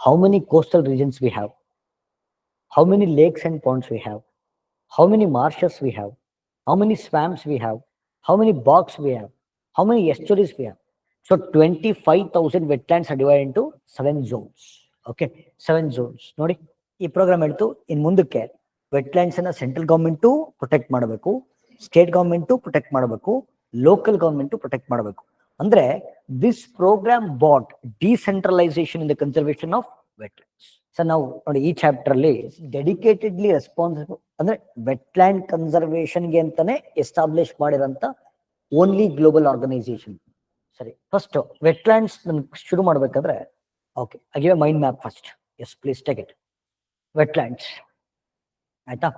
how many coastal regions we have, how many lakes and ponds we have, how many marshes we have, how many swamps we have, how many bogs we have, how many estuaries we have. So 25,000 wetlands are divided into seven zones. Okay, seven zones. ನೋಡಿ ಈ programme ಹೇಳ್ತು ಇನ್ ಮುಂದಕ್ಕೆ wetlands ಅನ್ನ central government protect ಮಾಡಬೇಕು state government protect ಮಾಡಬೇಕು local government protect ಮಾಡಬೇಕು ಅಂದ್ರೆ this programme but decentralisation in the conservation of wetlands so ನಾವು ನೋಡಿ, ಈ ಚಾಪ್ಟರ್ ಅಲ್ಲಿ ಡೆಡಿಕೇಟೆಡ್ಲಿ ರೆಸ್ಪಾನ್ಸಿಬಲ್ ಅಂದ್ರೆ ವೆಟ್ಲ್ಯಾಂಡ್ ಕನ್ಸರ್ವೇಷನ್ಗೆ ಅಂತಾನೆ ಎಸ್ಟಾಬ್ಲಿಷ್ ಮಾಡಿರೋಂತ ಓನ್ಲಿ ಗ್ಲೋಬಲ್ ಆರ್ಗನೈಸೇಷನ್ ಸರಿ ಫಸ್ಟ್ ವೆಟ್ಲ್ಯಾಂಡ್ಸ್ ಶುರು ಮಾಡ್ಬೇಕಾದ್ರೆ okay ಅಗಿವೆ mind map first yes please take it wetlands ಆಯ್ತಾ?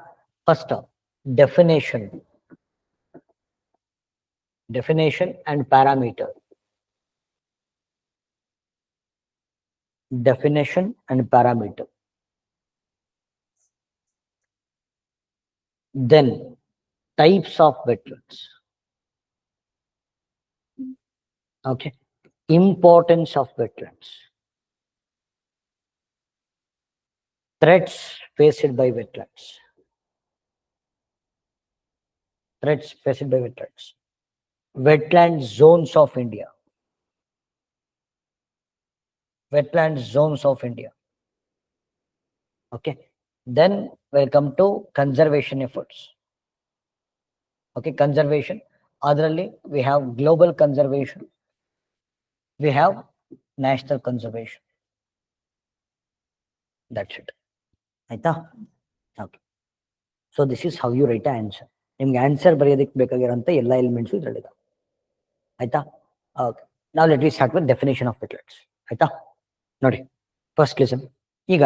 First definition definition and parameter definition and parameter. Then types of wetlands. Okay, importance of wetlands. Threats faced by wetlands. Threats faced by wetlands. Wetland zones of India wetland zones of India. Okay, then we'll come to conservation efforts. Okay, conservation. Otherly, we have global conservation. We have national conservation. That's it. ಆಯ್ತಾ okay so this is how you write answer ನಿಮ್ಗೆ answer ಬರೆಯೋದಕ್ಕೆ ಬೇಕಾಗಿರೋಂಥ ಎಲ್ಲ elements ಇದರಲ್ಲಿದೆ ಆಯ್ತಾ okay ನಾವು let we start with definition of wetlands ಆಯ್ತಾ ನೋಡಿ ಫಸ್ಟ್ ಲಿಸನ್ ಈಗ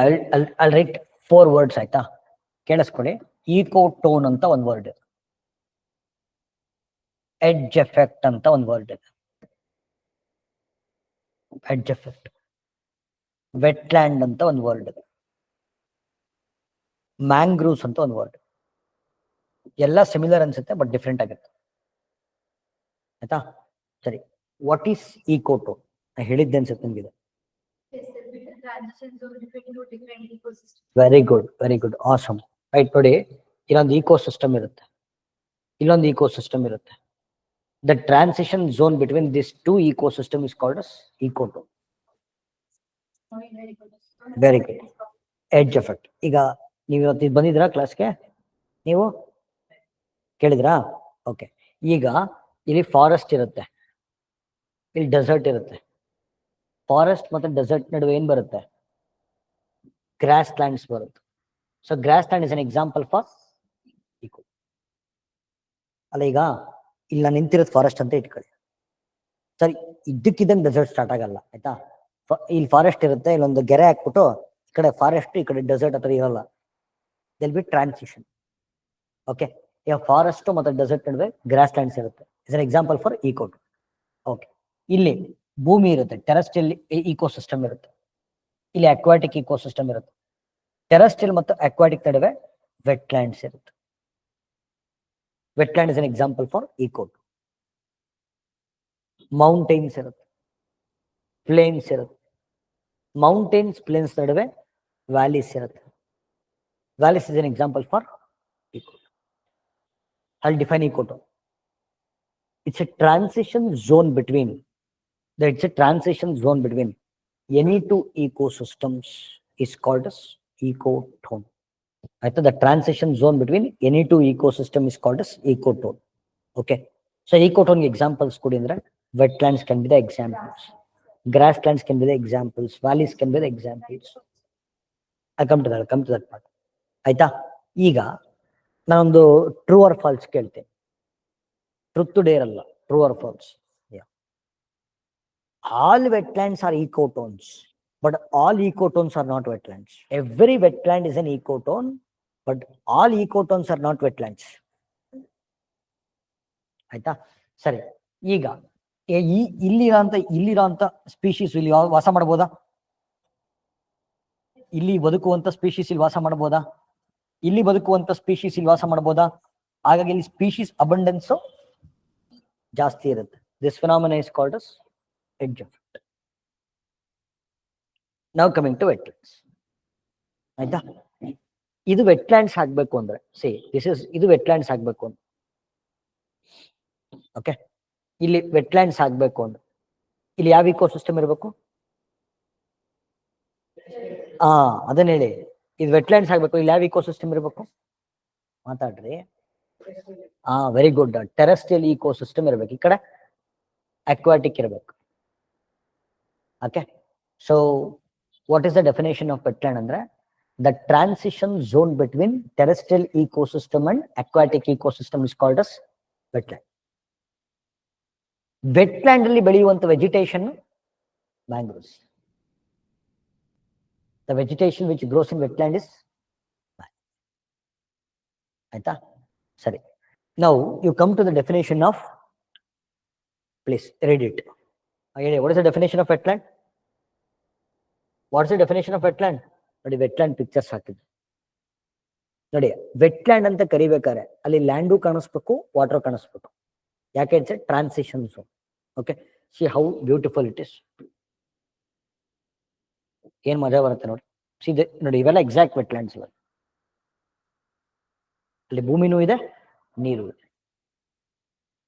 ಅಲ್ ರೈಟ್ ಫೋರ್ ವರ್ಡ್ಸ್ ಆಯ್ತಾ? ಕೇಳಿಸ್ಕೊಳ್ಳಿ. ಈಕೋ ಟೋನ್ ಅಂತ ಒಂದು ವರ್ಡ್ ಎಡ್ಜ್ ಎಫೆಕ್ಟ್ ಅಂತ ಒಂದು ವರ್ಡ್ ಇದೆ ಎಡ್ಜ್ ಎಫೆಕ್ಟ್ ವೆಟ್ಲ್ಯಾಂಡ್ ಅಂತ ಒಂದು ವರ್ಡ್ ಇದೆ ಮ್ಯಾಂಗ್ರೂವ್ಸ್ ಅಂತ ಒಂದು ವರ್ಡ್ ಎಲ್ಲ ಸಿಮಿಲರ್ ಅನ್ಸುತ್ತೆ ಬಟ್ ಡಿಫ್ರೆಂಟ್ ಆಗುತ್ತೆ. ಆಯ್ತಾ? ಸರಿ. ವಾಟ್ ಈಸ್ ಈಕೋ ಟೋನ್ ಹೇಳಿದ್ದೆ ಅನ್ಸುತ್ತೆ ನಿಮ್ಗಿದೆ Yes, sir, with the transitions of different to different ecosystems. Very good very good awesome right ನೋಡಿ ಇಲ್ಲೊಂದು ಈಕೋ ಸಿಸ್ಟಮ್ ಇರುತ್ತೆ. ಇಲ್ಲೊಂದು ಈಕೋ ಸಿಸ್ಟಮ್ ಇರುತ್ತೆ. The transition zone between this two ecosystem is called as ecotone Very good. Very good. Edge effect ಈಗ ನೀವು ಇವತ್ತು ಇದು ಬಂದಿದ್ರಾ ಕ್ಲಾಸ್ಗೆ ನೀವು? ಕೇಳಿದ್ರಾ ಓಕೆ ಈಗ ಇಲ್ಲಿ ಫಾರೆಸ್ಟ್ ಇರುತ್ತೆ. ಇಲ್ಲಿ ಡೆಸರ್ಟ್ ಇರುತ್ತೆ. ಫಾರೆಸ್ಟ್ ಮತ್ತೆ ಡೆಸರ್ಟ್ ನಡುವೆ ಏನ್ ಬರುತ್ತೆ? ಗ್ರಾಸ್ ಲ್ಯಾಂಡ್ಸ್ ಬರುತ್ತೆ. So grassland is an example for eco ಅಲ್ಲ ಈಗ, ಇಲ್ಲಿ ನಾನು ನಿಂತಿರೋದು ಫಾರೆಸ್ಟ್ ಅಂತ ಇಟ್ಕೊಳ್ಳಿ. ಸರಿ, ಇದ್ದಕ್ಕಿದ್ದಂಗೆ ಡೆಸರ್ಟ್ ಸ್ಟಾರ್ಟ್ ಆಗಲ್ಲ, ಆಯ್ತಾ? ಇಲ್ಲಿ ಫಾರೆಸ್ಟ್ ಇರುತ್ತೆ, ಇಲ್ಲೊಂದು ಗೆರೆ ಹಾಕ್ಬಿಟ್ಟು ಈ ಕಡೆ ಫಾರೆಸ್ಟ್ ಈ ಕಡೆ ಡೆಸರ್ಟ್ ಹತ್ರ ಇರಲ್ಲ. ದೆಲ್ ಬಿ ಟ್ರಾನ್ಸಿಷನ್ ಓಕೆ ಈಗ ಫಾರೆಸ್ಟ್ ಮತ್ತೆ ಡೆಸರ್ಟ್ ನಡುವೆ ಗ್ರಾಸ್ ಲ್ಯಾಂಡ್ಸ್ ಇರುತ್ತೆ is an example for ecotone okay ಇಲ್ಲಿ ಭೂಮಿ ಇರುತ್ತೆ. ಟೆರಸ್ಟಿಯಲ್ ಈಕೋ ಸಿಸ್ಟಮ್ ಇರುತ್ತೆ. ಇಲ್ಲಿ ಅಕ್ವಾಟಿಕ್ ಈಕೋಸಿಸ್ಟಮ್ ಇರುತ್ತೆ. ಟೆರಸ್ಟಿಯಲ್ ಮತ್ತು ಅಕ್ವಾಟಿಕ್ ನಡುವೆ ವೆಟ್ಲ್ಯಾಂಡ್ಸ್ ಇರುತ್ತೆ. Wetland is an example for eco mountains ಇರುತ್ತೆ. ಪ್ಲೇನ್ಸ್ ಇರುತ್ತೆ. ಮೌಂಟೇನ್ಸ್ ಪ್ಲೇನ್ಸ್ ನಡುವೆ ವ್ಯಾಲೀಸ್ ಇರುತ್ತೆ. Valleys is an example for ecotone ಅಲ್ಲಿ define ecotone it's a transition zone between it's a transition zone between any two ecosystems is called as ecotone. Thought the transition zone between any two ecosystem is called as ecotone. Okay. So ecotone examples could in the wetlands can be the examples. Grasslands can be the examples. Valleys can be the examples. I come to that. I come to that part. ಆಯ್ತಾ ಈಗ ನಾನೊಂದು true or false ಕೇಳ್ತೇನೆ truth dare ಅಲ್ಲ true or false all wetlands are ecotones, but all ecotones are not wetlands. Every wetland is an ecotone, but all ecotones are not wetlands. ಆಯ್ತಾ? ಸರಿ ಈಗ ಈ ಇಲ್ಲಿರೋಂಥ ಇಲ್ಲಿರೋಂಥ species ಇಲ್ಲಿ ವಾಸ ಮಾಡ್ಬೋದಾ ಇಲ್ಲಿ ಬದುಕುವಂತ ಸ್ಪೀಶೀಸ್ ಇಲ್ಲಿ ವಾಸ ಮಾಡ್ಬೋದಾ ಇಲ್ಲಿ ಬದುಕುವಂತ ಸ್ಪೀಶೀಸ್ ಇಲ್ಲಿ ವಾಸ ಮಾಡ್ಬೋದಾ ಹಾಗಾಗಿ ಇಲ್ಲಿ ಸ್ಪೀಶೀಸ್ ಅಬಂಡೆನ್ಸ್ ಜಾಸ್ತಿ ಇರುತ್ತೆ. This phenomena is called as edge it. ನಾವು ಕಮಿಂಗ್ ಟು ವೆಟ್ಲ್ಯಾಂಡ್ಸ್ ಆಯ್ತಾ? ಇದು ವೆಟ್ಲ್ಯಾಂಡ್ಸ್ ಆಗ್ಬೇಕು ಅಂದ್ರೆ ಸಿ ದಿಸ್ ಇಸ್ ಇದು ವೆಟ್ಲ್ಯಾಂಡ್ಸ್ ಆಗ್ಬೇಕು ಅಂತ ಓಕೆ ಇಲ್ಲಿ ವೆಟ್ಲ್ಯಾಂಡ್ಸ್ ಆಗ್ಬೇಕು ಅಂದ್ರೆ, ಇಲ್ಲಿ ಯಾವ ಇಕೋ ಸಿಸ್ಟಮ್ ಇರಬೇಕು? ಆ, ಅದನ್ನ ಹೇಳಿ. ಇದು ವೆಟ್ಲ್ಯಾಂಡ್ಸ್ ಆಗ್ಬೇಕು, ಇಲ್ಲಿ ಯಾವ ಇಕೋ ಸಿಸ್ಟಮ್ ಇರಬೇಕು? ಮಾತಾಡ್ರಿ. ಆ very good terrestrial ecosystem ಇರಬೇಕು. ಈ ಕಡೆ ಅಕ್ವಾಟಿಕ್ ಇರಬೇಕು. Okay so what is the definition of wetland ಅಂದ್ರೆ the transition zone between terrestrial ecosystem and aquatic ecosystem is called as wetland wetland ಅಲ್ಲಿ ಬೆಳೆಯುವಂತ vegetation mangroves the vegetation which grows in wetland is ಆಯ್ತಾ? ಸರಿ. Now you come to the definition of please read it ಹೇಳಿ what is the definition of wetland what's the definition of wetland ನೋಡಿ wetland pictures ಹಾಕಿದ್ವಿ ನೋಡಿ wetland ಅಂತ ಕರಿಬೇಕಾರೆ ಅಲ್ಲಿ land ಕಾಣಿಸ್ಬೇಕು water ಕಾಣಿಸ್ಬೇಕು. ಯಾಕೆ it's transition zone okay see how beautiful it is ಏನ್ ಮಜಾ ಬರುತ್ತೆ ನೋಡಿ. ಸಿ ನೋಡಿ, ಇವೆಲ್ಲ ಎಕ್ಸಾಕ್ಟ್ ವೆಟ್ಲ್ಯಾಂಡ್ಸ್ ಇವಾಗ ಅಲ್ಲಿ ಭೂಮಿನೂ ಇದೆ, ನೀರು ಇದೆ.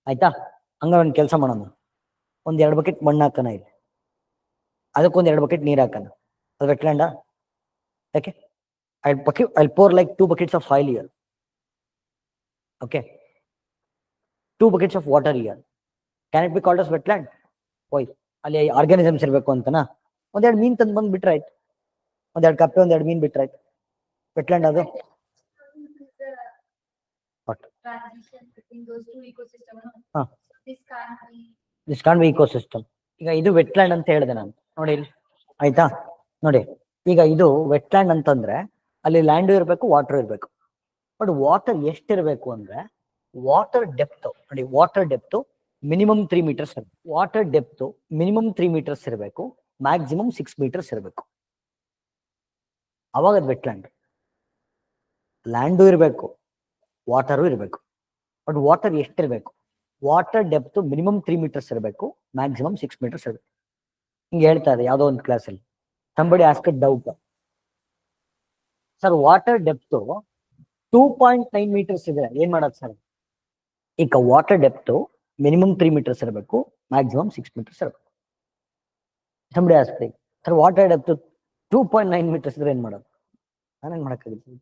ಆಯ್ತಾ? ಹಂಗ ಒಂದು ಕೆಲಸ ಮಾಡೋಣ. ಒಂದ್ ಎರಡು ಬಕೆಟ್ ಮಣ್ಣು ಹಾಕೋಣ ಇಲ್ಲಿ. ಅದಕ್ಕೊಂದು ಎರಡು ಬಕೆಟ್ ನೀರು ಹಾಕೋಣ. ಅದು ವೆಟ್ಲ್ಯಾಂಡ? ಯಾಕೆ? I bucket I pour like two buckets of oil here okay two buckets of water here can it be called as wetland ಓಯ್ ಅಲ್ಲಿ ಆರ್ಗಾನಿಸಮ್ಸ್ ಇರಬೇಕು ಅಂತನಾ? ಒಂದೆರಡು ಮೀನು ತಂದು ಬಂದು ಬಿಟ್ರಾಯ್ತು ಒಂದೆರಡು ಕಪ್ಪೆ ಒಂದೆರಡು ಮೀನ್ ಬಿಟ್ರಾಯ್ತು ವೆಟ್ಲ್ಯಾಂಡ್ ಅದು? ಹಾ. ದಿಸ್ ಕಾನ್ ಬಿ ಇಕೋಸಿಸ್ಟಮ್ ಈಗ ಇದು ವೆಟ್ಲ್ಯಾಂಡ್ ಅಂತ ಹೇಳಿದೆ ನಾನು. ನೋಡಿ ಆಯ್ತಾ? ನೋಡಿ. ಈಗ ಇದು ವೆಟ್ಲ್ಯಾಂಡ್ ಅಂತಂದ್ರೆ ಅಲ್ಲಿ ಲ್ಯಾಂಡ್ ಇರಬೇಕು ವಾಟರ್ ಇರಬೇಕು. ಬಟ್ ವಾಟರ್ ಎಷ್ಟಿರಬೇಕು ಅಂದ್ರೆ ವಾಟರ್ ಡೆಪ್ತ್ ನೋಡಿ water depth minimum three metres water depth minimum three metres ಇರಬೇಕು ಮ್ಯಾಕ್ಸಿಮಮ್ ಸಿಕ್ಸ್ ಮೀಟರ್ಸ್ ಇರಬೇಕು. ಅವಾಗ ಅದು ವೆಟ್ಲ್ಯಾಂಡ್ ಲ್ಯಾಂಡು ಇರಬೇಕು ವಾಟರು ಇರಬೇಕು. ಬಟ್ ವಾಟರ್ ಎಷ್ಟಿರಬೇಕು? Water depth minimum three metres ಇರಬೇಕು ಮ್ಯಾಕ್ಸಿಮಮ್ ಸಿಕ್ಸ್ ಮೀಟರ್ಸ್ ಇರಬೇಕು. ಹಿಂಗೆ ಹೇಳ್ತಾ ಇದೆ ಯಾವುದೋ ಒಂದು ಕ್ಲಾಸಲ್ಲಿ somebody ask doubt sir water depth two point nine metres ಇದೆ. ಏನ್ ಮಾಡೋದು ಸರ್ ಈಗ water depth minimum three metres ಇರಬೇಕು ಮ್ಯಾಕ್ಸಿಮಮ್ ಸಿಕ್ಸ್ ಮೀಟರ್ಸ್ ಇರಬೇಕು. Somebody ask sir water depth two point nine metres ಇದ್ರೆ ಏನ್ ಮಾಡೋದು? ನಾನೇನ್ ಮಾಡೋಕ್ಕಾಗುತ್ತೆ?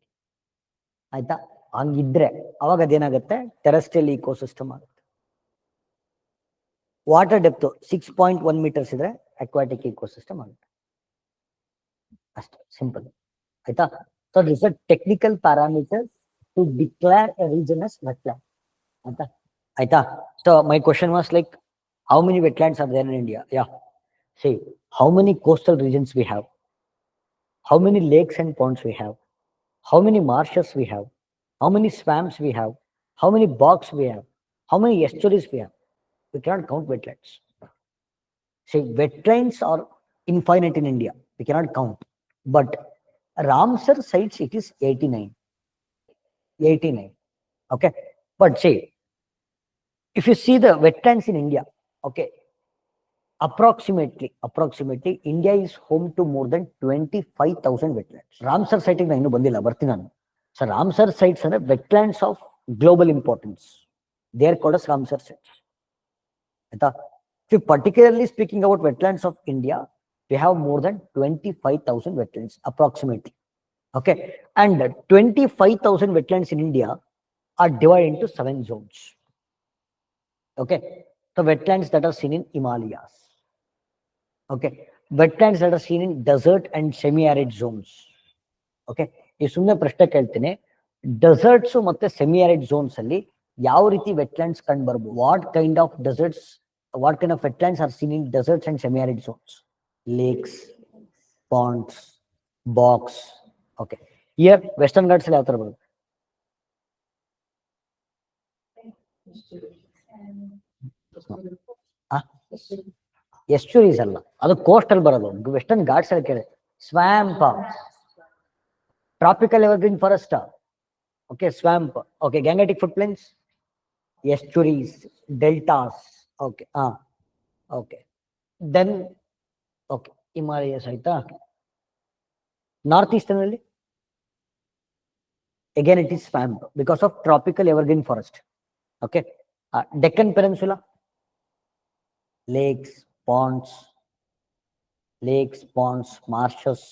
ಆಯ್ತಾ? ಹಂಗಿದ್ರೆ ಅವಾಗ ಅದೇನಾಗುತ್ತೆ? ಟೆರೆಸ್ಟ್ರಿಯಲ್ ಇಕೋಸಿಸ್ಟಮ್ ಆಗುತ್ತೆ. Water depth six point one metres ಇದ್ರೆ ಅಕ್ವಾಟಿಕ್ ಇಕೋಸಿಸ್ಟಮ್ ಆಗುತ್ತೆ ಅಷ್ಟೇ ಸಿಂಪಲ್ ಆಯ್ತಾ so this a technical parameter to declare a region as wetland ಆಯ್ತಾ ಆಯ್ತಾ so my question was like how many wetlands are there in India yeah see how many coastal regions we have how many lakes and ponds we have how many marshes we have, how many swamps we have, how many bogs we have, how many estuaries we have. We cannot count wetlands. See, wetlands are infinite in India. We cannot count. But Ramsar sites, it is 89. 89. Okay. But see, if you see the wetlands in India, okay, approximately, approximately, India is home to more than 25,000 wetlands. Ramsar site ಗೆ ನಾನು ಇನ್ನೂ ಬಂದಿಲ್ಲ ಬರ್ತೀನಿ ನಾನು so Ramsar sites ಅಂದ್ರೆ wetlands of global importance they're called as Ramsar sites ಆಯ್ತಾ if particularly speaking about wetlands of India we have more than twenty five thousand wetlands approximately okay and twenty five thousand wetlands in India are divide into seven zones okay the wetlands that are seen in Himalayas. Okay, wetlands that are seen in desert and semi-arid zones. Okay, ಈ ಸುಮ್ಮನೆ ಪ್ರಶ್ನೆ ಕೇಳ್ತೀನಿ deserts ಮತ್ತೆ semi arid zones ಅಲ್ಲಿ ಯಾವ ರೀತಿ wetlands ಕಂಡು ಬರ್ಬೋದು what kind of deserts what kind of wetlands are seen in deserts and semi arid zones lakes ponds bogs okay here Western Ghats ಅಲ್ಲಿ ಯಾವ ತರ ಬರುತ್ತೆ ಎಸ್ಚುರೀಸ್ ಅಲ್ಲ ಅದು ಕೋಸ್ಟಲ್ ಬರೋದು ವೆಸ್ಟರ್ನ್ ಘಾಟ್ಸ್ ಅಲ್ಲಿ ಕೇಳಿ swamp tropical evergreen forest okay swamp okay Gangetic flood plains estuaries deltas okay ಹಾ ಓಕೆ ದೆನ್ ಓಕೆ ಹಿಮಾಲಯಸ್ ಆಯ್ತಾ ನಾರ್ತ್ ಈಸ್ಟರ್ನ್ ಅಲ್ಲಿ again it is swamped because of tropical evergreen forest okay uh, deccan peninsula lakes ponds lakes ponds marshes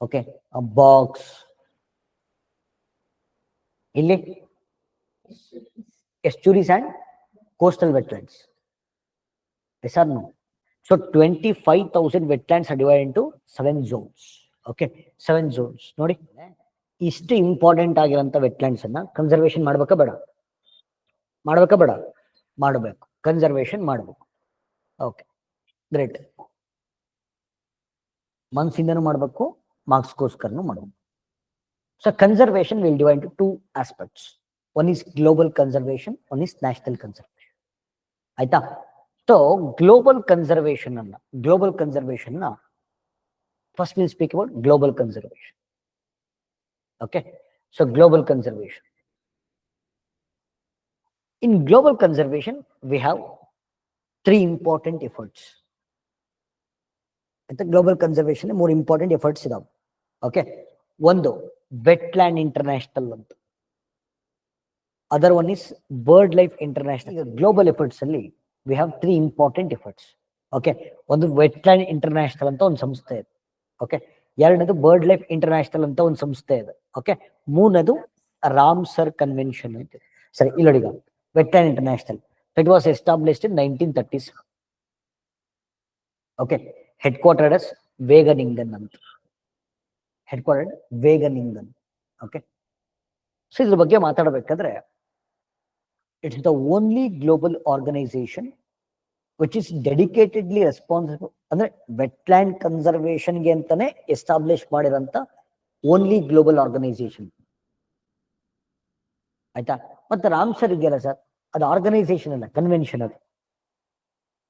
okay uh, bogs ಇಲ್ಲಿ estuaries and coastal wetlands. Yes or no? So 25000 wetlands are divided into seven zones. Okay? Seven zones. ನೋಡಿ. ಇಷ್ಟು important ಆಗಿರೋಂಥ wetlands ಅನ್ನ conservation ಮಾಡ್ಬೇಕಾ ಬೇಡ? ಮಾಡ್ಬೇಕಾ ಬೇಡ? ಮಾಡಬೇಕು. ಕನ್ಸರ್ವೇಷನ್ ಮಾಡಬೇಕು. ಓಕೆ ಗ್ರೇಟ್ ಮನ್ಸಿಂದನೂ ಮಾಡಬೇಕು ಮಾರ್ಕ್ಸ್ಗೋಸ್ಕರನೂ ಮಾಡಬೇಕು. So conservation will divide two aspects one is global conservation one is national conservation ಆಯ್ತಾ ಸೊ ಗ್ಲೋಬಲ್ ಕನ್ಸರ್ವೇಷನ್ ಅನ್ನ global ಕನ್ಸರ್ವೇಷನ್ನ first will speak about global conservation Okay, so global conservation. In global conservation, we have three important efforts. At the global conservation, more important efforts ಇದಾವೆ okay ಒಂದು wetland international ಅಂತ other one is bird life international global efforts ಅಲ್ಲಿ we have three important efforts okay ಒಂದು wetland international ಅಂತ ಒಂದು ಸಂಸ್ಥೆ ಇದೆ. Okay ಎರಡನೇದು ಬರ್ಡ್ ಲೈಫ್ ಇಂಟರ್ನ್ಯಾಷನಲ್ ಅಂತ ಒಂದು ಸಂಸ್ಥೆ ಇದೆ. ಓಕೆ ಮೂರನೇದು ರಾಮ್ಸರ್ ಕನ್ವೆನ್ಷನ್ ಅಂತ. ಸರಿ ನೋಡಿ wetland international it was established in nineteen thirties okay headquarters Wageningen ಅಂತ. Head quarter Wageningen okay so ಇದ್ರ ಬಗ್ಗೆ ಮಾತಾಡಬೇಕಾದ್ರೆ it's the only global organization which is dedicatedly responsible ಅಂದ್ರೆ ವೆಟ್ಲ್ಯಾಂಡ್ ಕನ್ಸರ್ವೇಷನ್ಗೆ ಅಂತಾನೆ ಎಸ್ಟಾಬ್ಲಿಷ್ ಮಾಡಿರೋಂಥ ಓನ್ಲಿ ಗ್ಲೋಬಲ್ ಆರ್ಗನೈಸೇಷನ್ ಆಯ್ತಾ? ಮತ್ತೆ ರಾಮ್ಸರ್ ಇದೆಯಲ್ಲ ಸರ್, ಅದು ಆರ್ಗನೈಸೇಷನ್ ಅಲ್ಲ ಕನ್ವೆನ್ಷನ್ ಅದು.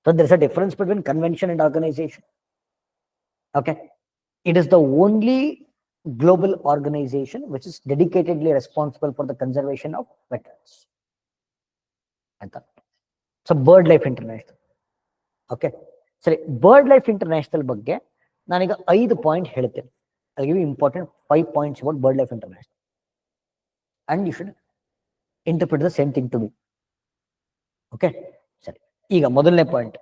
So there a difference between convention and organisation okay it is the only global organisation which is dedicatedly responsible for the conservation of wetlands ಆಯ್ತಾ so bird life international okay ಸರಿ bird life international ಬಗ್ಗೆ ನಾನೀಗ ಐದು point ಹೇಳ್ತೇನೆ. Give important five points about BirdLife International and you should interpret the same thing to be okay ಸರಿ, ಈಗ ಮೊದಲನೇ point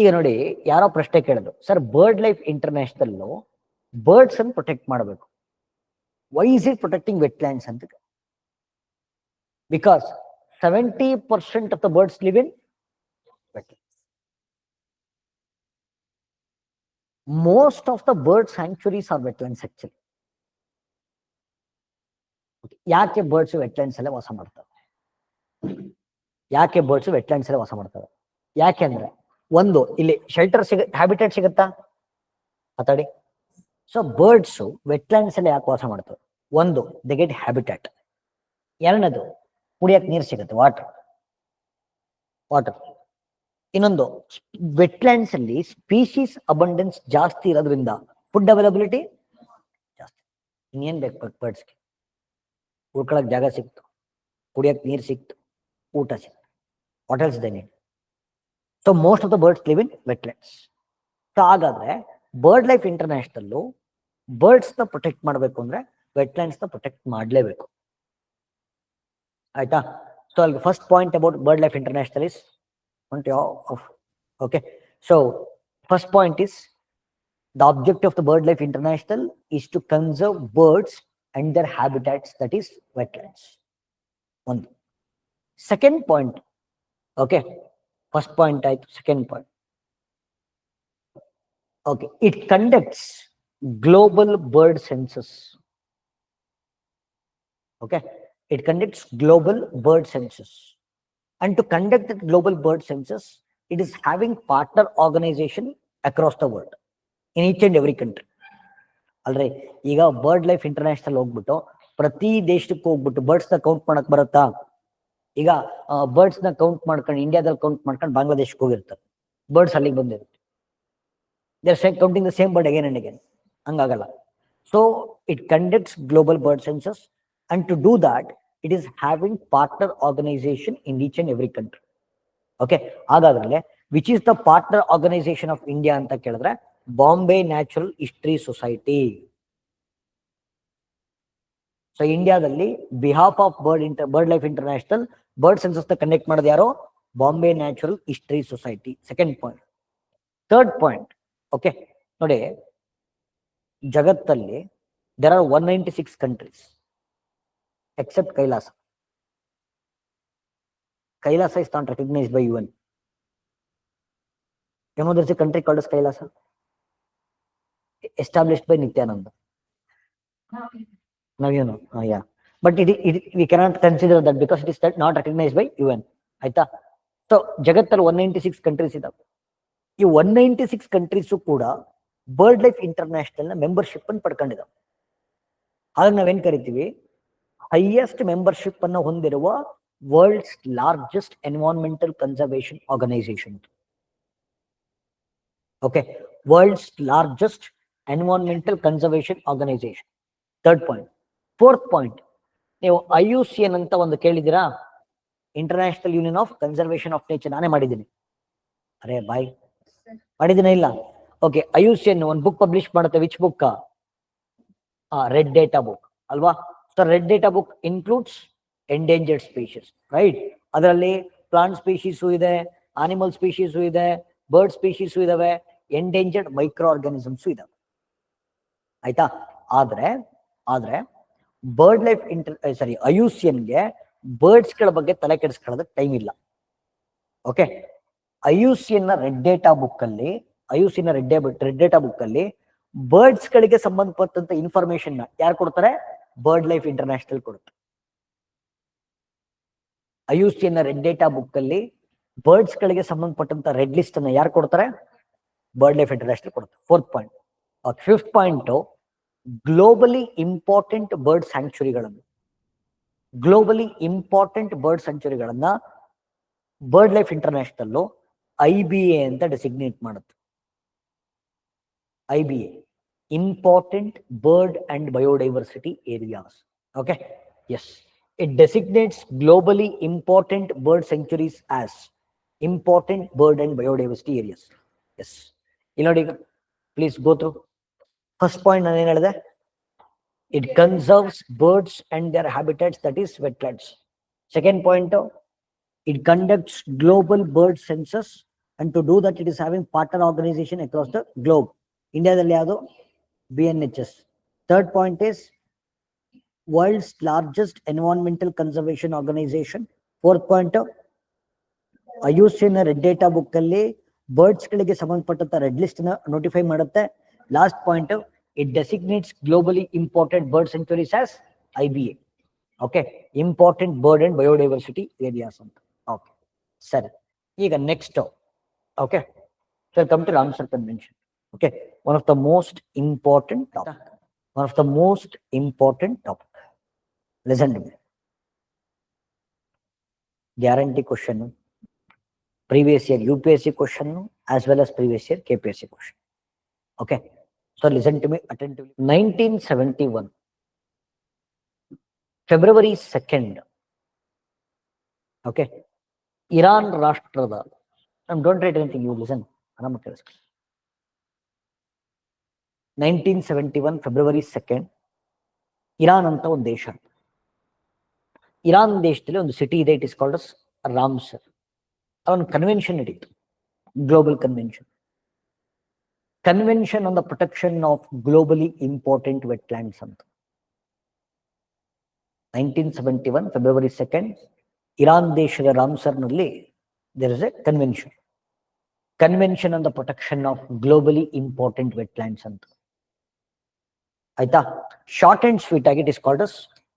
ಈಗ ನೋಡಿ, ಯಾರೋ ಪ್ರಶ್ನೆ ಕೇಳಿದ್ರು sir bird life international birds ಅನ್ನು ಪ್ರೊಟೆಕ್ಟ್ ಮಾಡಬೇಕು. Why is it protecting wetlands ಅಂತ because seventy percent of the birds live in wetlands. Most of the bird sanctuaries are wetlands, actually. ಯಾಕೆ ಬರ್ಡ್ಸ್ ವೆಟ್ಲ್ಯಾಂಡ್ಸ್ ಅಲ್ಲೇ ವಾಸ ಮಾಡ್ತವೆ? ಯಾಕೆ ಬರ್ಡ್ಸ್ ವೆಟ್ಲ್ಯಾಂಡ್ಸ್ ಅಲ್ಲೇ ವಾಸ ಮಾಡ್ತವೆ? ಯಾಕೆಂದ್ರೆ ಒಂದು, ಇಲ್ಲಿ ಶೆಲ್ಟರ್ ಸಿಗ ಹ್ಯಾಬಿಟೇಟ್ ಸಿಗುತ್ತಾ? ಮಾತಾಡಿ. ಸೊ ಬರ್ಡ್ಸ್ ವೆಟ್ಲ್ಯಾಂಡ್ಸ್ ಅಲ್ಲಿ ಯಾಕೆ ವಾಸ ಮಾಡ್ತವೆ? ಒಂದು ದೆ ಗೆಟ್ ಹ್ಯಾಬಿಟೇಟ್ ಎರಡನೇದು ಕುಡಿಯಕ್ಕೆ ನೀರು ಸಿಗುತ್ತೆ ವಾಟರ್ ವಾಟರ್ ಇನ್ನೊಂದು ವೆಟ್ಲ್ಯಾಂಡ್ಸ್ ಅಲ್ಲಿ ಸ್ಪೀಶೀಸ್ ಅಬಂಡೆನ್ಸ್ ಜಾಸ್ತಿ ಇರೋದ್ರಿಂದ ಫುಡ್ ಅವೈಲಬಿಲಿಟಿ ಜಾಸ್ತಿ. ಇನ್ನೇನ್ ಬೇಕು ಬರ್ಡ್ಸ್ಗೆ ಉಳ್ಕೊಳಕ್ ಜಾಗ ಸಿಕ್ತು. ಕುಡಿಯಕ್ಕೆ ನೀರು ಸಿಕ್ತು. ಊಟ ಸಿಕ್ತು. Hotels they need so most of the birds live in wetlands so ಹಾಗಾದ್ರೆ ಬರ್ಡ್ ಲೈಫ್ ಇಂಟರ್ನ್ಯಾಷನಲ್ಲು ಬರ್ಡ್ಸ್ನ ಪ್ರೊಟೆಕ್ಟ್ ಮಾಡಬೇಕು ಅಂದ್ರೆ ವೆಟ್ಲ್ಯಾಂಡ್ಸ್ನ ಪ್ರೊಟೆಕ್ಟ್ ಮಾಡಲೇಬೇಕು. ಆಯ್ತಾ ಸೊ ಅಲ್ಲಿ first point about BirdLife International is of okay so first point is the objective of the bird life international is to conserve birds and their habitats that is wetlands one second point okay first point type second point okay it conducts global bird census okay it conducts global bird census. And to conduct the global bird census, it is having partner organization across the world, in each and every country. ಅಲ್ರಿ ಈಗ bird life international ಹೋಗ್ಬಿಟ್ಟು, ಪ್ರತಿ ದೇಶಕ್ಕೆ ಹೋಗ್ಬಿಟ್ಟು ಬರ್ಡ್ಸ್ನ count ಮಾಡಕ್ ಬರುತ್ತಾ? ಈಗ ಬರ್ಡ್ಸ್ನ count ಮಾಡ್ಕೊಂಡು ಇಂಡಿಯಾದಲ್ಲಿ ಕೌಂಟ್ ಮಾಡ್ಕೊಂಡು ಬಾಂಗ್ಲಾದೇಶಕ್ಕೆ ಹೋಗಿರ್ತಾರೆ. ಬರ್ಡ್ಸ್ ಅಲ್ಲಿಗೆ ಬಂದಿರುತ್ತೆ. There counting the same bird again and again ಹಂಗಾಗಲ್ಲ. So it conducts global bird census and to do that it is having partner organisation in each and every country okay ಹಾಗಾದ್ರೆ which is the partner organisation of India ಅಂತ ಕೇಳಿದ್ರೆ Bombay natural history society so ಇಂಡಿಯಾದಲ್ಲಿ behalf of bird inter bird life international bird census connect ಮಾಡೋದು ಯಾರೋ? Bombay natural history society second point third point okay ನೋಡಿ, ಜಗತ್ತಲ್ಲಿ there are one ninety six countries Kailasa Kailasa is not recognised by U N emergency country called Kailasa established by Nithyananda ನಾವು ಏನು yeah but it it we cannot consider that because it is that not recognise by U N ಆಯ್ತಾ? So ಜಗತ್ತಲ್ಲಿ one ninety six countries ಇದಾವೆ. ಈ one ninety six countries ಕೂಡ bird life ಇಂಟರ್ನ್ಯಾಷನಲ್ನ membership ಅನ್ನು ಪಡ್ಕೊಂಡಿದ್ದಾವೆ ಹಾಗಾಗಿ ನಾವೇನ್ ಕರಿತೀವಿ? ಹೈಯೆಸ್ಟ್ ಮೆಂಬರ್ಶಿಪ್ ಅನ್ನು ಹೊಂದಿರುವ world's largest environmental conservation organisation okay world's largest environmental conservation organisation third point fourth point ನೀವು ಐ ಯು ಸಿ ಎನ್ ಅಂತ ಒಂದು ಕೇಳಿದ್ದೀರಾ? International union of conservation of nature ನಾನೇ ಮಾಡಿದ್ದೀನಿ. ಅರೆ ಬಾಯ್. ಮಾಡಿದ್ದೀನ ಇಲ್ಲ? Okay I U C N ಒಂದು ಬುಕ್ ಪಬ್ಲಿಷ್ ಮಾಡುತ್ತೆ which book red data book ಅಲ್ವಾ? So red data book includes endangered species right ಅದರಲ್ಲಿ ಪ್ಲಾಂಟ್ ಸ್ಪೀಶೀಸು ಇದೆ ಆನಿಮಲ್ ಸ್ಪೀಶೀಸು ಇದೆ ಬರ್ಡ್ ಸ್ಪೀಶೀಸು ಇದಾವೆ ಎಂಡೇಂಜರ್ಡ್ ಮೈಕ್ರೋ ಆರ್ಗಾನಿಸಮ್ಸು ಇದಾವೆ ಆಯ್ತಾ? ಆದ್ರೆ ಆದ್ರೆ ಬರ್ಡ್ ಲೈಫ್ ಇಂಟರ್ ಸಾರಿ ಅಯುಸಿಯನ್ಗೆ ಬರ್ಡ್ಸ್ಗಳ ಬಗ್ಗೆ ತಲೆ ಕೆಡಿಸ್ಕೊಳ್ಳೋದಕ್ಕೆ ಟೈಮ್ ಇಲ್ಲ. ಓಕೆ ಅಯುಸಿಯನ್ನ ರೆಡ್ ಡೇಟಾ ಬುಕ್ ಅಲ್ಲಿ ಐಯುಸಿನ ರೆಡ್ ರೆಡ್ ಡೇಟಾ ಬುಕ್ ಅಲ್ಲಿ ಬರ್ಡ್ಸ್ ಗಳಿಗೆ ಸಂಬಂಧಪಟ್ಟಂತ ಇನ್ಫಾರ್ಮೇಶನ್ ಯಾರು ಕೊಡ್ತಾರೆ? ಬರ್ಡ್ ಲೈಫ್ ಇಂಟರ್ನ್ಯಾಷನಲ್ ಕೊಡುತ್ತೆ. ಐಯುಸಿಎನ್ ರೆಡ್ ಡೇಟಾ ಬುಕ್ ಅಲ್ಲಿ ಬರ್ಡ್ಸ್ ಗಳಿಗೆ ಸಂಬಂಧಪಟ್ಟಂತ ರೆಡ್ ಲಿಸ್ಟ್ ಅನ್ನ ಯಾರು ಕೊಡ್ತಾರೆ? ಬರ್ಡ್ ಲೈಫ್ ಇಂಟರ್ನ್ಯಾಷನಲ್ ಕೊಡುತ್ತೆ. Fourth point fifth point globally important bird ಸ್ಯಾಂಕ್ಚುರಿಗಳನ್ನು globally important bird ಸ್ಯಾಂಕ್ಚುರಿಗಳನ್ನ BirdLife International I B A ಅಂತ ಡೆಸಿಗ್ನೇಟ್ ಮಾಡುತ್ತೆ. I B A important bird and biodiversity areas okay yes it designates globally important bird sanctuaries as important bird and biodiversity areas yes ಇಲ್ಲಿ ನೋಡಿ please go through first point ನಾನು ಏನ್ ಹೇಳಿದೆ? It conserves birds and their habitats that is wetlands second point it conducts global bird census and to do that it is having partner organisation across the globe ಇಂಡಿಯಾದಲ್ಲಿ ಯಾವುದು? B N H S third point is world's largest environmental conservation organisation fourth point ಐಯುಸಿನ red data book ಅಲ್ಲಿ birds ಗಳಿಗೆ ಸಂಬಂಧಪಟ್ಟಂತ red ಲಿಸ್ಟ್ನ notify ಮಾಡುತ್ತೆ last point it designates globally important bird sanctuaries as I B A okay important bird and biodiversity areas ಅಂತ okay ಸರಿ ಈಗ next okay sir come to Ramsar Convention Okay one of the most important topic one of the most important topic listen to me guarantee question previous year UPSC question as well as previous year KPSC question. Okay. So listen to me attentively. 1971, February 2nd. Okay. Iran ರಾಷ್ಟ್ರದ um, don't write anything, you listen. ಆರಾಮ ಕೇಳಿಸ್ಕೊ. 1971 February second Iran ಅಂತ ಒಂದು ದೇಶ. Iran ದೇಶದಲ್ಲಿ ಒಂದು city ಇದೆ it is called as Ramsar ಒಂದು convention ನಡೀತು global convention convention on the protection of globally important wetlands ಅಂತ. Nineteen seventy one February second Iran ದೇಶದ ರಾಮ್ಸರ್ನಲ್ಲಿ there is a convention convention on the protection of globally important wetlands ಅಂತ. ಆಯ್ತಾ? Short and sweet ಆಗಿ it is called as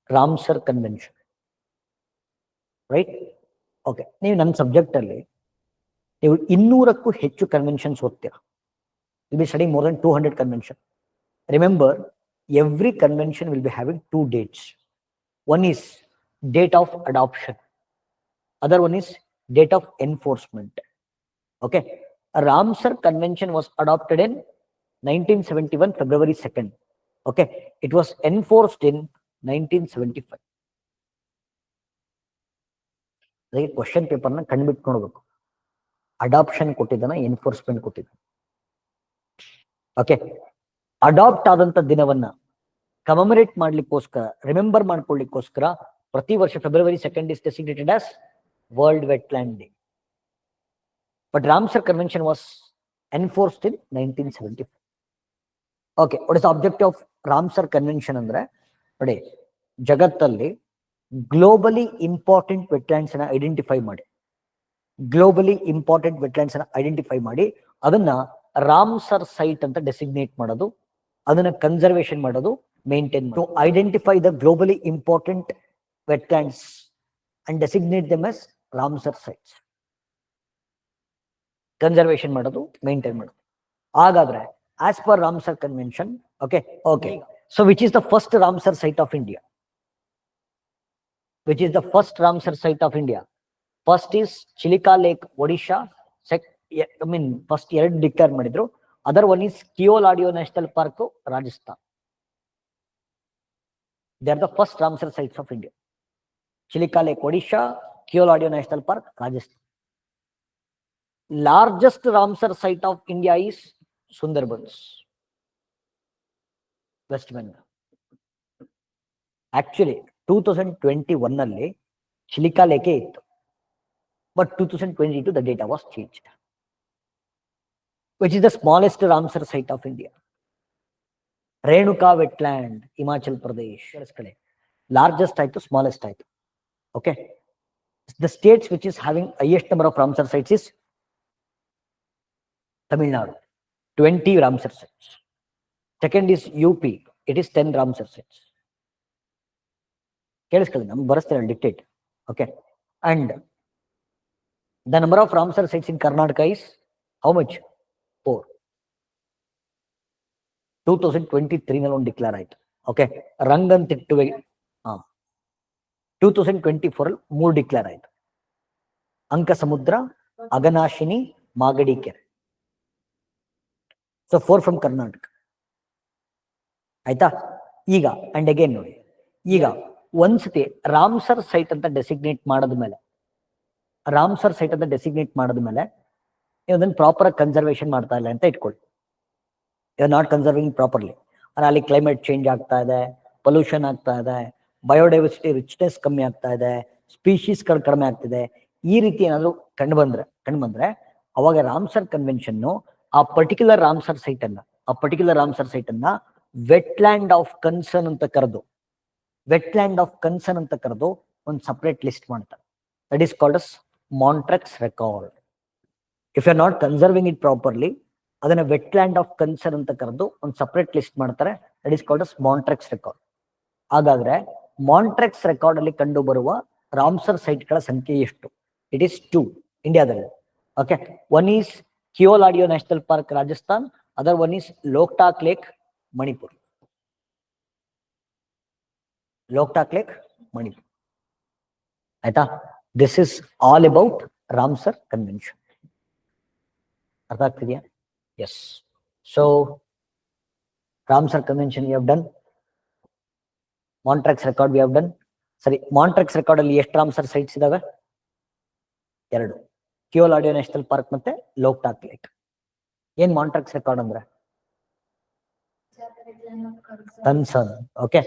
Ramsar convention right okay ನೀವು ನನ್ನ subject ಅಲ್ಲಿ ನೀವು ಇನ್ನೂರಕ್ಕೂ ಹೆಚ್ಚು ಕನ್ವೆನ್ಷನ್ಸ್ ಓದ್ತೀರಾ? Will be study more than two hundred convention remember every convention will be having two dates one is date of adoption other one is date of enforcement okay Ramsar convention was adopted in nineteen seventy one February second okay it was enforced seventy five ಅದಕ್ಕೆ question ಪೇಪರ್ನ ಕಂಡುಬಿಟ್ಟು ನೋಡ್ಬೇಕು. Adoption ಕೊಟ್ಟಿದ್ದಾನ enforcement ಕೊಟ್ಟಿದ್ದಾನೆ. Okay adopt ಆದಂತ ದಿನವನ್ನ commemorate ಮಾಡ್ಲಿಕ್ಕೋಸ್ಕರ remember ಮಾಡ್ಕೊಳ್ಳಿಕ್ಕೋಸ್ಕರ ಪ್ರತಿ ವರ್ಷ February second is designated as World Wetland Day but Ramsar Convention was enforced in nineteen seventy okay what is object of Ramsar convention ಅಂದ್ರೆ? ನೋಡಿ, ಜಗತ್ತಲ್ಲಿ ಗ್ಲೋಬಲಿ ಇಂಪಾರ್ಟೆಂಟ್ ವೆಟ್ಲ್ಯಾಂಡ್ಸ್ ಅನ್ನ ಐಡೆಂಟಿಫೈ ಮಾಡಿ. ಗ್ಲೋಬಲಿ ಇಂಪಾರ್ಟೆಂಟ್ ವೆಟ್ಲ್ಯಾಂಡ್ಸ್ ಅನ್ನ identify ಮಾಡಿ. ಅದನ್ನ Ramsar site ಅಂತ designate ಮಾಡೋದು. ಅದನ್ನ ಕನ್ಸರ್ವೇಷನ್ ಮಾಡೋದು maintain to identify the globally important wetlands and designate them as Ramsar sites conservation ಮಾಡೋದು ಮೇಂಟೈನ್ ಮಾಡೋದು. ಹಾಗಾದ್ರೆ as per Ramsar convention okay okay so which is the first Ramsar site of India which is the first Ramsar site of India first is Chilika lake Odisha sec I mean first ಎರಡು declare ಮಾಡಿದ್ರು other one is Keoladeo national park Rajasthan they are the first Ramsar sites of India Chilika lake Odisha Keoladeo national park Rajasthan largest Ramsar site of India is Sundarbans West Bengal actually two thousand twenty one ಅಲ್ಲಿ Chilika lake ಇತ್ತು but two thousand twenty two the data was change which is the smallest Ramsar site of India Renuka wetland Himachal Pradesh ಕಡೆ largest ಆಯ್ತು smallest ಆಯ್ತು okay the states which is having highest number of Ramsar sites is Tamil Nadu twenty Ramsar sites second is U P it is ten Ramsar sites ಕೇಳಿಸ್ಕೊಳ್ಳಿ ನಮ್ಗೆ ಬರೆಸ್ತೇನೆ dictate okay and the number of Ramsar sites in Karnataka is how much four two thousand twenty ತ್ರೀನಲ್ಲಿ ಒಂದು declare ಆಯ್ತು okay ರಂಗಂತಿಟ್ಟುವೆ ಹಾಂ two thousand twenty ಫೋರಲ್ಲಿ ಮೂರು declare ಆಯ್ತು Ankasamudra Aghanashini Magadi ಕೆರೆ so four from Karnataka ಆಯ್ತಾ? ಈಗ ಅಂಡ್ ಅಗೇನ್ ನೋಡಿ. ಈಗ ಒಂದ್ಸತಿ ರಾಮ್ಸರ್ ಸೈಟ್ ಅಂತ ಡೆಸಿಗ್ನೇಟ್ ಮಾಡಿದ್ಮೇಲೆ ರಾಮ್ಸರ್ ಸೈಟ್ ಅಂತ ಡೆಸಿಗ್ನೇಟ್ ಮಾಡಿದ್ಮೇಲೆ ನೀವು ಅದನ್ನ ಪ್ರಾಪರ್ ಆಗಿ ಕನ್ಸರ್ವೇಷನ್ ಮಾಡ್ತಾ ಇಲ್ಲ ಅಂತ ಇಟ್ಕೊಳ್ಳಿ ಯು ನಾಟ್ ಕನ್ಸರ್ವಿಂಗ್ ಪ್ರಾಪರ್ಲಿ ಅಲ್ಲಿ ಕ್ಲೈಮೇಟ್ ಚೇಂಜ್ ಆಗ್ತಾ ಇದೆ ಪೊಲ್ಯೂಷನ್ ಆಗ್ತಾ ಇದೆ ಬಯೋಡೈವರ್ಸಿಟಿ ರಿಚ್ನೆಸ್ ಕಮ್ಮಿ ಆಗ್ತಾ ಇದೆ ಸ್ಪೀಶೀಸ್ಗಳು ಕಡಿಮೆ ಆಗ್ತಿದೆ. ಈ ರೀತಿ ಏನಾದ್ರು ಕಂಡು ಬಂದ್ರೆ ಕಂಡು ಬಂದ್ರೆ, ಅವಾಗ ರಾಮ್ಸರ್ ಕನ್ವೆನ್ಷನ್ ಆ ಪರ್ಟಿಕ್ಯುಲರ್ ರಾಮ್ಸರ್ ಸೈಟ್ ಅನ್ನ, ಆ ಪರ್ಟಿಕ್ಯುಲರ್ ರಾಮ್ಸರ್ ಸೈಟ್ ಅನ್ನ ವೆಟ್ಲ್ಯಾಂಡ್ ಆಫ್ ಕನ್ಸರ್ನ್ ಅಂತ ಕರೆದು ವೆಟ್ಲ್ಯಾಂಡ್ ಆಫ್ ಕನ್ಸರ್ನ್ ಅಂತ ಕರೆದು ಒಂದು ಸಪರೇಟ್ ಲಿಸ್ಟ್ ಮಾಡ್ತಾರೆ. That is called as Montreux Record if you are not conserving it properly ಅದನ್ನ ವೆಟ್ಲ್ಯಾಂಡ್ ಆಫ್ ಕನ್ಸರ್ನ್ ಅಂತ ಕರೆದು ಒಂದು ಸಪರೇಟ್ ಲಿಸ್ಟ್ ಮಾಡ್ತಾರೆ. That is called as Montreux Record ಹಾಗಾದ್ರೆ ಮಾಂಟ್ರೆಕ್ಸ್ ರೆಕಾರ್ಡ್ ಅಲ್ಲಿ ಕಂಡು ಬರುವ ರಾಮ್ಸರ್ ಸೈಟ್ಗಳ ಸಂಖ್ಯೆ ಎಷ್ಟು? ಇಟ್ ಈಸ್ ಟೂ ಇಂಡಿಯಾದಲ್ಲಿ okay one is audio National Park Rajasthan other one is Loktak lake Manipur Loktak lake Manipur ಆಯ್ತಾ this is all about Ramsar Convention ಅರ್ಥ ಆಗ್ತಿದೆಯಾ yes so Ramsar Convention you have done Montreux Record we have done ಸರಿ Montreux record ಅಲ್ಲಿ ಎಷ್ಟು Ramsar sites ಇದಾವೆ? ಎರಡು. ಕ್ಯೂಲ್ audio national park ಮತ್ತೆ Loktak lake ಏನ್ ಮಾಂಟ್ರಾಕ್ಸ್ ರೆಕಾರ್ಡ್ ಅಂದ್ರೆ? Concern okay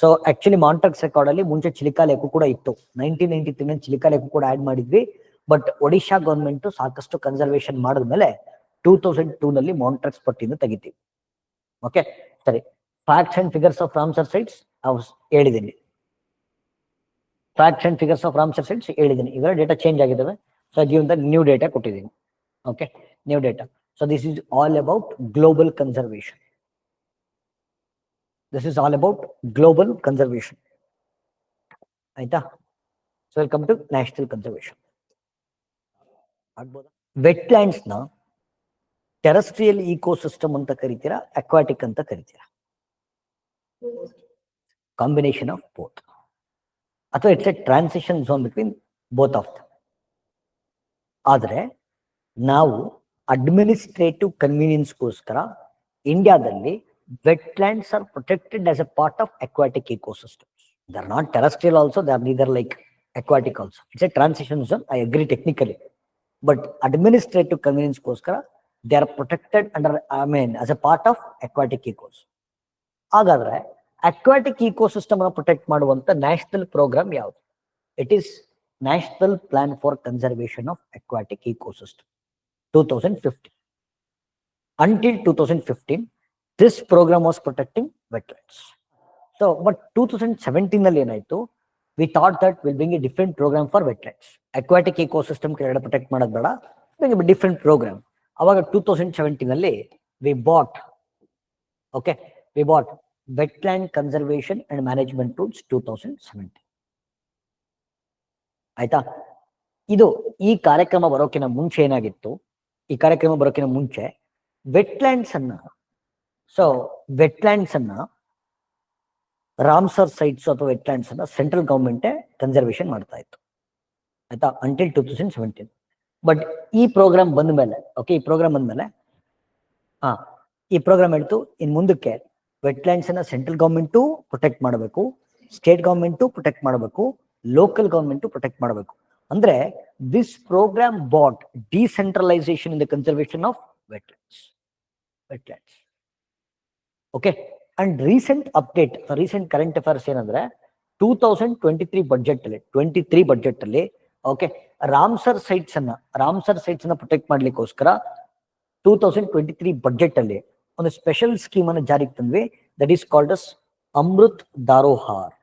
so actually Montreux record ಅಲ್ಲಿ ಮುಂಚೆ ಚಿಲಿಕಾ ಲೇಕು ಕೂಡ ಇತ್ತು. Nineteen ninety three Chilika lake ಕೂಡ ಆಡ್ ಮಾಡಿದ್ವಿ. ಬಟ್ ಒಡಿಶಾ ಗವರ್ಮೆಂಟ್ ಸಾಕಷ್ಟು ಕನ್ಸರ್ವೇಶನ್ ಮಾಡಿದ್ಮೇಲೆ ಟೂ ತೌಸಂಡ್ ಟೂ ನಲ್ಲಿ ಮಾಂಟ್ರಾಕ್ಸ್ ಪಟ್ಟಿಯಿಂದ ತೆಗಿತೀವಿ. ಓಕೆ ಸರಿ. Facts and figures of Ramsar sites ಹೇಳಿದ್ದೀನಿ. Facts and figures of Ramsar sites ಹೇಳಿದ್ದೀನಿ. ಇವರ ಡೇಟಾ ಚೇಂಜ್ ಆಗಿದ್ದಾವೆ. ಗಿವ್ ದ ನ್ಯೂ ಡೇಟಾ ಕೊಟ್ಟಿದ್ದೀನಿ. Okay new data so this is all about global conservation this is all about global conservation ಆಯ್ತಾ? So welcome to national conservation ಆಗ್ಬೋದಾ? ವೆಟ್ಲ್ಯಾಂಡ್ಸ್ನ terrestrial ecosystem ಅಂತ ಕರಿತೀರಾ? Aquatic ಅಂತ ಕರಿತೀರಾ? ಕಾಂಬಿನೇಷನ್ ಆಫ್ ಬೋತ್ ಅಥವಾ it's a transition zone between both of the ಆದರೆ ನಾವು ಅಡ್ಮಿನಿಸ್ಟ್ರೇಟಿವ್ ಕನ್ವೀನಿಯನ್ಸ್ಗೋಸ್ಕರ ಇಂಡಿಯಾದಲ್ಲಿ wetlands are protected as a part of aquatic ecosystems they are not terrestrial also they are neither like aquatic also it's a transition zone I agree technically but administrative ಕನ್ವೀನಿಯನ್ಸ್ಗೋಸ್ಕರ they are protected under I mean as a part of aquatic ecos ಹಾಗಾದ್ರೆ aquatic ecosystem ಅನ್ನು protect ಮಾಡುವಂತ national programme ಯಾವುದು? It is national plan for conservation of aquatic ecosystem two thousand fifteen until two thousand fifteen this programme was protecting wetlands so but two thousand seventeen ಅಲ್ಲಿ ಏನಾಯ್ತು? We thought that will bring a different programme for wetlands aquatic ecosystem ಕೆಳಗಡೆ protect ಮಾಡೋದು ಬೇಡ. Being different programme ಅವಾಗ two thousand seventeen ಅಲ್ಲಿ we bought okay we bought wetland conservation and management rules two thousand seventeen ಆಯ್ತಾ? ಇದು ಈ ಕಾರ್ಯಕ್ರಮ ಬರೋಕಿನ ಮುಂಚೆ ಏನಾಗಿತ್ತು? ಈ ಕಾರ್ಯಕ್ರಮ ಬರೋಕಿನ ಮುಂಚೆ ವೆಟ್ಲ್ಯಾಂಡ್ಸ್ ಅನ್ನ ಸೊ ವೆಟ್ಲ್ಯಾಂಡ್ಸ್ ಅನ್ನ ರಾಮ್ಸರ್ ಸೈಟ್ಸ್ ಅಥವಾ ವೆಟ್ಲ್ಯಾಂಡ್ಸ್ ಅನ್ನ ಸೆಂಟ್ರಲ್ ಗೌರ್ಮೆಂಟೇ ಕನ್ಸರ್ವೇಷನ್ ಮಾಡ್ತಾ ಇತ್ತು. ಆಯ್ತಾ? Until two thousand seventeen but ಈ ಪ್ರೋಗ್ರಾಮ್ ಬಂದ ಮೇಲೆ ಓಕೆ ಈ ಪ್ರೋಗ್ರಾಮ್ ಬಂದ ಮೇಲೆ ಹಾ ಈ ಪ್ರೋಗ್ರಾಮ್ ಹೇಳ್ತು ಇನ್ ಮುಂದಕ್ಕೆ ವೆಟ್ಲ್ಯಾಂಡ್ಸ್ ಅನ್ನ ಸೆಂಟ್ರಲ್ ಗೌರ್ಮೆಂಟು ಪ್ರೊಟೆಕ್ಟ್ ಮಾಡಬೇಕು ಸ್ಟೇಟ್ ಗೌರ್ಮೆಂಟು ಪ್ರೊಟೆಕ್ಟ್ ಮಾಡಬೇಕು ಲೋಕಲ್ ಗೌರ್ಮೆಂಟು ಪ್ರೊಟೆಕ್ಟ್ ಮಾಡಬೇಕು. ಅಂದ್ರೆ this programme but decentralisation in the conservation of wetlands wetlands okay and recent update recent current affairs ಏನಂದ್ರೆ two thousand twenty three budget ಅಲ್ಲಿ twenty three budget ಅಲ್ಲಿ okay Ramsar sites ಅನ್ನ Ramsar sites ಅನ್ನ protect ಮಾಡ್ಲಿಕ್ಕೋಸ್ಕರ two thousand twenty three budget ಅಲ್ಲಿ ಒಂದು special scheme ಅನ್ನು ಜಾರಿಗೆ ತಂದ್ವಿ that is called as Amrit Dharohar